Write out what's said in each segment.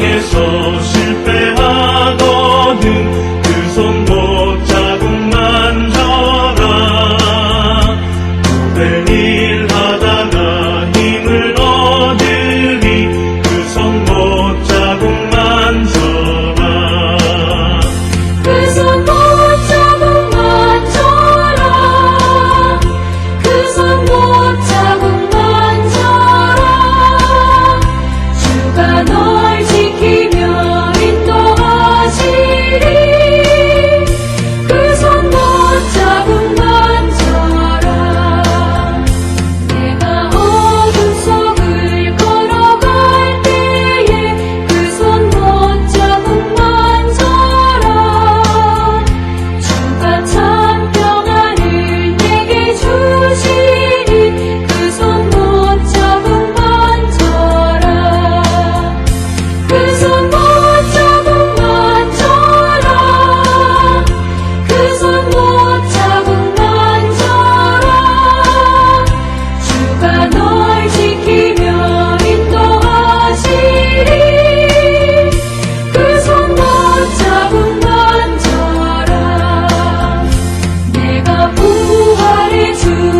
Jesus. To.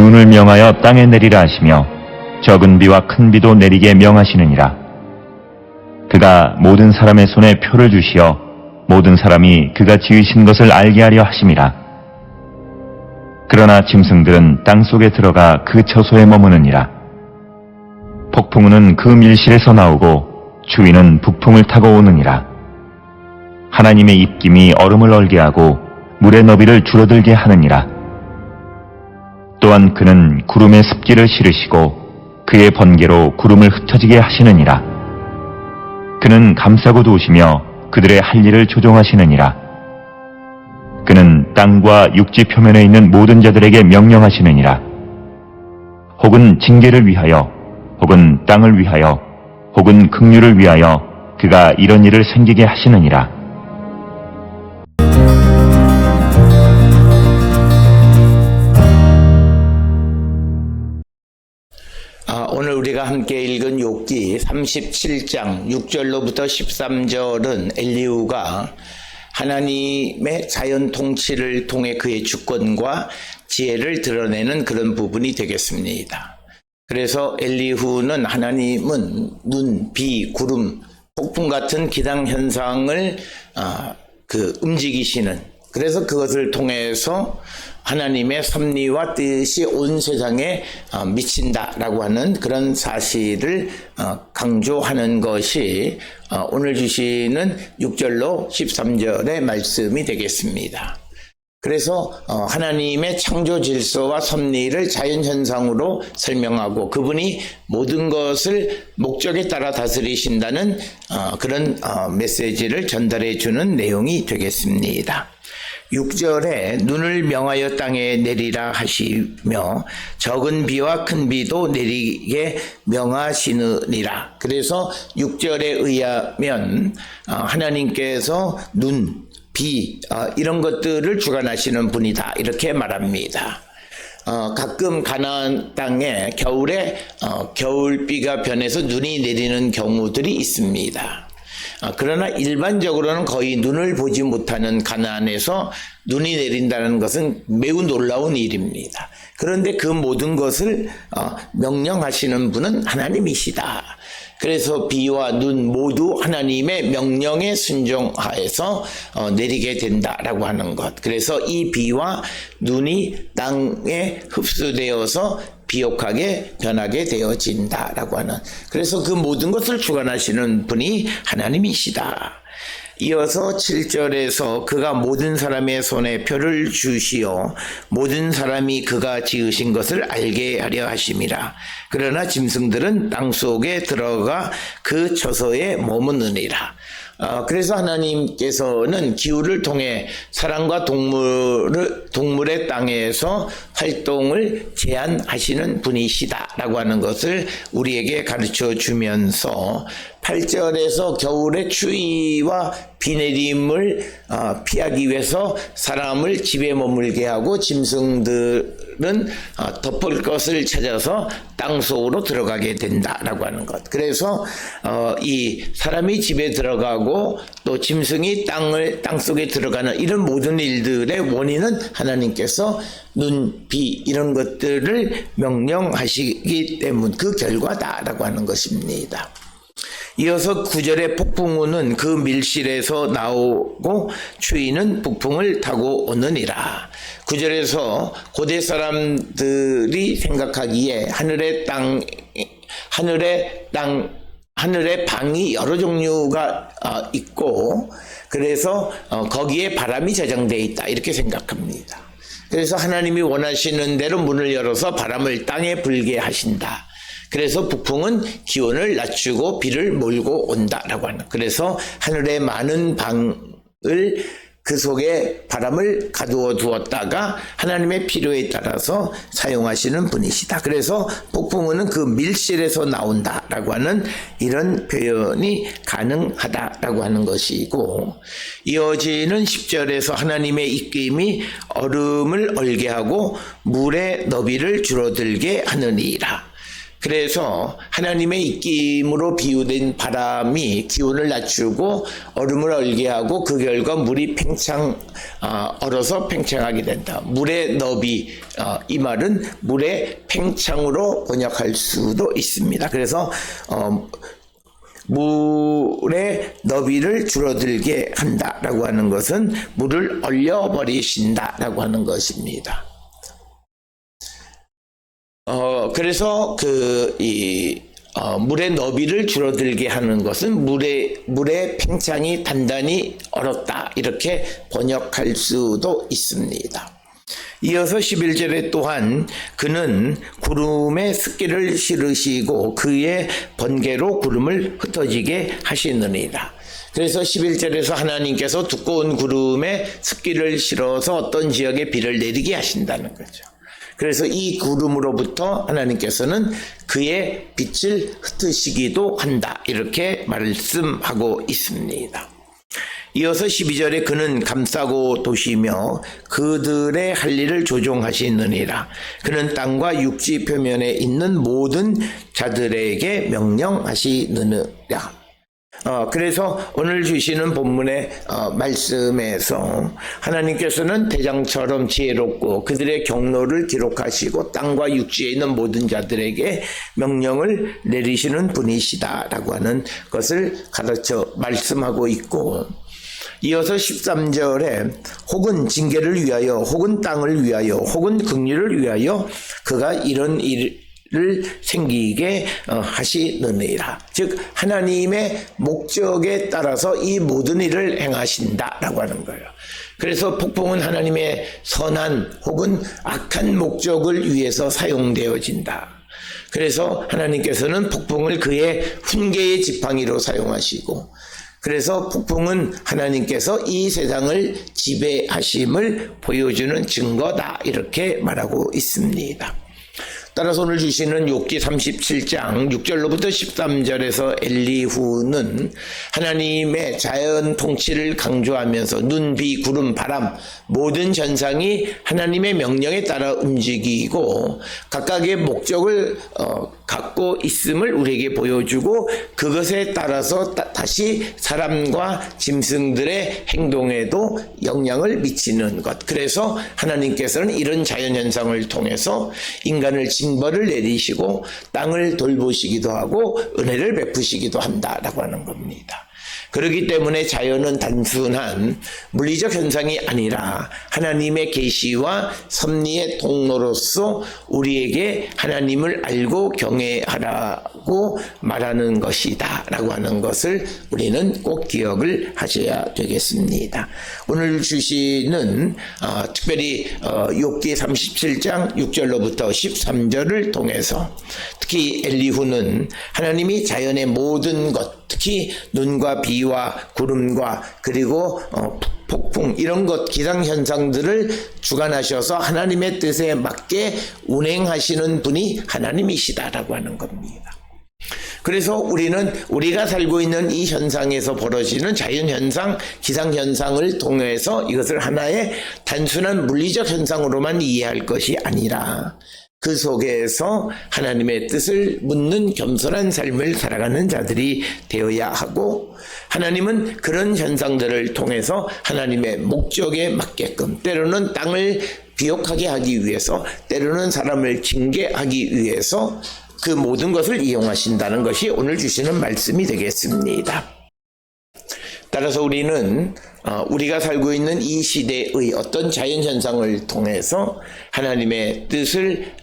눈을 명하여 땅에 내리라 하시며 적은 비와 큰 비도 내리게 명하시느니라. 그가 모든 사람의 손에 표를 주시어 모든 사람이 그가 지으신 것을 알게 하려 하심이라. 그러나 짐승들은 땅 속에 들어가 그 처소에 머무느니라. 폭풍우는 그 밀실에서 나오고 주위는 북풍을 타고 오느니라. 하나님의 입김이 얼음을 얼게 하고 물의 너비를 줄어들게 하느니라. 또한 그는 구름의 습기를 실으시고 그의 번개로 구름을 흩어지게 하시느니라. 그는 감싸고 도우시며 그들의 할 일을 조종하시느니라. 그는 땅과 육지 표면에 있는 모든 자들에게 명령하시느니라. 혹은 징계를 위하여, 혹은 땅을 위하여, 혹은 긍휼을 위하여 그가 이런 일을 생기게 하시느니라. 우리가 함께 읽은 욥기 37장 6절로부터 13절은 엘리우가 하나님의 자연 통치를 통해 그의 주권과 지혜를 드러내는 그런 부분이 되겠습니다. 그래서 엘리후는 하나님은 눈, 비, 구름, 폭풍 같은 기상 현상을 아, 그 움직이시는 그래서 그것을 통해서 하나님의 섭리와 뜻이 온 세상에 어, 미친다라고 하는 그런 사실을 어, 강조하는 것이 어, 오늘 주시는 6절로 13절의 말씀이 되겠습니다. 그래서 하나님의 창조 질서와 섭리를 자연 현상으로 설명하고 그분이 모든 것을 목적에 따라 다스리신다는 그런 메시지를 전달해 주는 내용이 되겠습니다. 6절에 눈을 명하여 땅에 내리라 하시며 적은 비와 큰 비도 내리게 명하시느니라. 그래서 6절에 의하면 하나님께서 눈, 비 이런 것들을 주관하시는 분이다 이렇게 말합니다. 어, 가끔 가나안 땅에 겨울에 어, 겨울비가 변해서 눈이 내리는 경우들이 있습니다. 아, 그러나 일반적으로는 거의 눈을 보지 못하는 가나안에서 눈이 내린다는 것은 매우 놀라운 일입니다. 그런데 그 모든 것을 어, 명령하시는 분은 하나님이시다. 그래서 비와 눈 모두 하나님의 명령에 순종하여서 어, 내리게 된다라고 하는 것. 그래서 이 비와 눈이 땅에 흡수되어서 비옥하게 변하게 되어진다라고 하는. 그래서 그 모든 것을 주관하시는 분이 하나님이시다. 이어서 7절에서 그가 모든 사람의 손에 표를 주시어 모든 사람이 그가 지으신 것을 알게 하려 하심이라. 그러나 짐승들은 땅 속에 들어가 그 처소에 머무느니라. 어, 그래서 하나님께서는 기후를 통해 사람과 동물을, 동물의 땅에서 활동을 제한하시는 분이시다라고 하는 것을 우리에게 가르쳐 주면서 8절에서 겨울의 추위와 비 내림을 어, 피하기 위해서 사람을 집에 머물게 하고 짐승들은 어, 덮을 것을 찾아서 땅 속으로 들어가게 된다라고 하는 것. 그래서 어, 이 사람이 집에 들어가고 또 짐승이 땅을 땅 속에 들어가는 이런 모든 일들의 원인은 하나님께서 눈, 비 이런 것들을 명령하시기 때문 그 결과다라고 하는 것입니다. 이어서 구절의 폭풍우는 그 밀실에서 나오고 추위는 북풍을 타고 오느니라. 구절에서 고대 사람들이 생각하기에 하늘의 땅, 하늘의 땅, 하늘의 방이 여러 종류가 어, 있고 그래서 어, 거기에 바람이 저장되어 있다 이렇게 생각합니다. 그래서 하나님이 원하시는 대로 문을 열어서 바람을 땅에 불게 하신다. 그래서 북풍은 기온을 낮추고 비를 몰고 온다라고 하는. 그래서 하늘에 많은 방을 그 속에 바람을 가두어 두었다가 하나님의 필요에 따라서 사용하시는 분이시다. 그래서 폭풍우는 그 밀실에서 나온다라고 하는 이런 표현이 가능하다라고 하는 것이고 이어지는 10절에서 하나님의 입김이 얼음을 얼게 하고 물의 너비를 줄어들게 하느니라. 그래서 하나님의 입김으로 비유된 바람이 기온을 낮추고 얼음을 얼게 하고 그 결과 물이 팽창 어, 얼어서 팽창하게 된다. 물의 너비 어, 이 말은 물의 팽창으로 번역할 수도 있습니다. 그래서 어, 물의 너비를 줄어들게 한다라고 하는 것은 물을 얼려버리신다라고 하는 것입니다. 어, 그래서 그, 이, 어, 물의 너비를 줄어들게 하는 것은 물의, 물의 팽창이 단단히 얼었다. 이렇게 번역할 수도 있습니다. 이어서 11절에 또한 그는 구름에 습기를 실으시고 그의 번개로 구름을 흩어지게 하시느니라. 그래서 11절에서 하나님께서 두꺼운 구름에 습기를 실어서 어떤 지역에 비를 내리게 하신다는 거죠. 그래서 이 구름으로부터 하나님께서는 그의 빛을 흩으시기도 한다. 이렇게 말씀하고 있습니다. 이어서 12절에 그는 감싸고 도시며 그들의 할 일을 조종하시느니라. 그는 땅과 육지 표면에 있는 모든 자들에게 명령하시느니라. 어, 그래서 오늘 주시는 본문의 어, 말씀에서 하나님께서는 대장처럼 지혜롭고 그들의 경로를 기록하시고 땅과 육지에 있는 모든 자들에게 명령을 내리시는 분이시다라고 하는 것을 가르쳐 말씀하고 있고 이어서 13절에 혹은 징계를 위하여 혹은 땅을 위하여 혹은 긍휼을 위하여 그가 이런 일 을 생기게 어, 하시느니라. 즉 하나님의 목적에 따라서 이 모든 일을 행하신다라고 하는 거예요. 그래서 폭풍은 하나님의 선한 혹은 악한 목적을 위해서 사용되어진다. 그래서 하나님께서는 폭풍을 그의 훈계의 지팡이로 사용하시고 그래서 폭풍은 하나님께서 이 세상을 지배하심을 보여주는 증거다 이렇게 말하고 있습니다. 따라서 오늘 주시는 욥기 37장 6절로부터 13절에서 엘리후는 하나님의 자연 통치를 강조하면서 눈, 비, 구름, 바람 모든 현상이 하나님의 명령에 따라 움직이고 각각의 목적을 어, 갖고 있음을 우리에게 보여주고 그것에 따라서 따, 다시 사람과 짐승들의 행동에도 영향을 미치는 것. 그래서 하나님께서는 이런 자연 현상을 통해서 인간을 징벌을 내리시고 땅을 돌보시기도 하고 은혜를 베푸시기도 한다라고 하는 겁니다. 그렇기 때문에 자연은 단순한 물리적 현상이 아니라 하나님의 계시와 섭리의 통로로서 우리에게 하나님을 알고 경외하라고 말하는 것이다라고 하는 것을 우리는 꼭 기억을 하셔야 되겠습니다. 오늘 주시는 어, 특별히 어, 욥기 37장 6절로부터 13절을 통해서 특히 엘리후는 하나님이 자연의 모든 것 특히 눈과 비와 구름과 그리고 어, 폭풍 이런 것 기상 현상들을 주관하셔서 하나님의 뜻에 맞게 운행하시는 분이 하나님이시다라고 하는 겁니다. 그래서 우리는 우리가 살고 있는 이 현상에서 벌어지는 자연 현상, 기상 현상을 통해서 이것을 하나의 단순한 물리적 현상으로만 이해할 것이 아니라 그 속에서 하나님의 뜻을 묻는 겸손한 삶을 살아가는 자들이 되어야 하고 하나님은 그런 현상들을 통해서 하나님의 목적에 맞게끔 때로는 땅을 비옥하게 하기 위해서 때로는 사람을 징계하기 위해서 그 모든 것을 이용하신다는 것이 오늘 주시는 말씀이 되겠습니다. 따라서 우리는 어, 우리가 살고 있는 이 시대의 어떤 자연 현상을 통해서 하나님의 뜻을 어,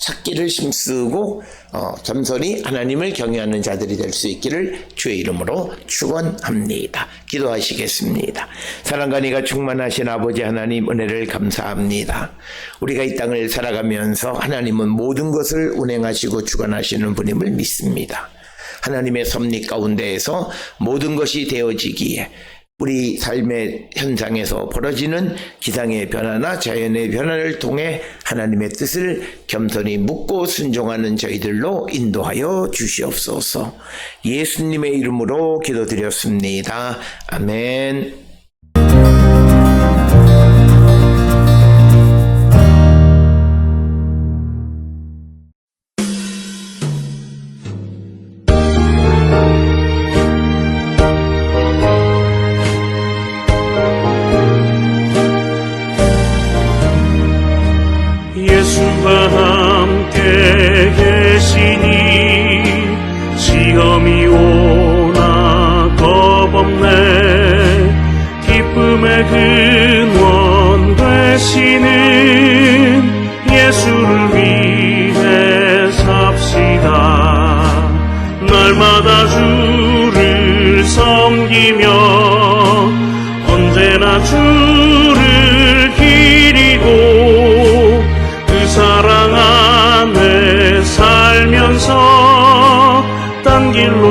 찾기를 힘쓰고 어, 겸손히 하나님을 경외하는 자들이 될 수 있기를 주의 이름으로 축원합니다. 기도하시겠습니다. 사랑과 니가 충만하신 아버지 하나님 은혜를 감사합니다. 우리가 이 땅을 살아가면서 하나님은 모든 것을 운행하시고 주관하시는 분임을 믿습니다. 하나님의 섭리 가운데에서 모든 것이 되어지기에 우리 삶의 현장에서 벌어지는 기상의 변화나 자연의 변화를 통해 하나님의 뜻을 겸손히 묻고 순종하는 저희들로 인도하여 주시옵소서. 예수님의 이름으로 기도드렸습니다. 아멘. you,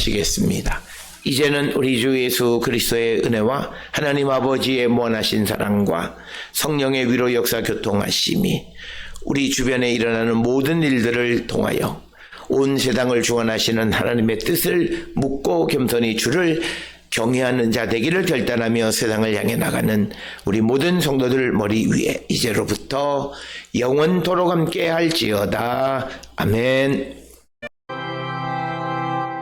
기도하시겠습니다. 이제는 우리 주 예수 그리스도의 은혜와 하나님 아버지의 무한하신 사랑과 성령의 위로 역사 교통하심이 우리 주변에 일어나는 모든 일들을 통하여 온 세상을 주관하시는 하나님의 뜻을 묻고 겸손히 주를 경외하는 자 되기를 결단하며 세상을 향해 나가는 우리 모든 성도들 머리 위에 이제로부터 영원토록 함께 할지어다. 아멘.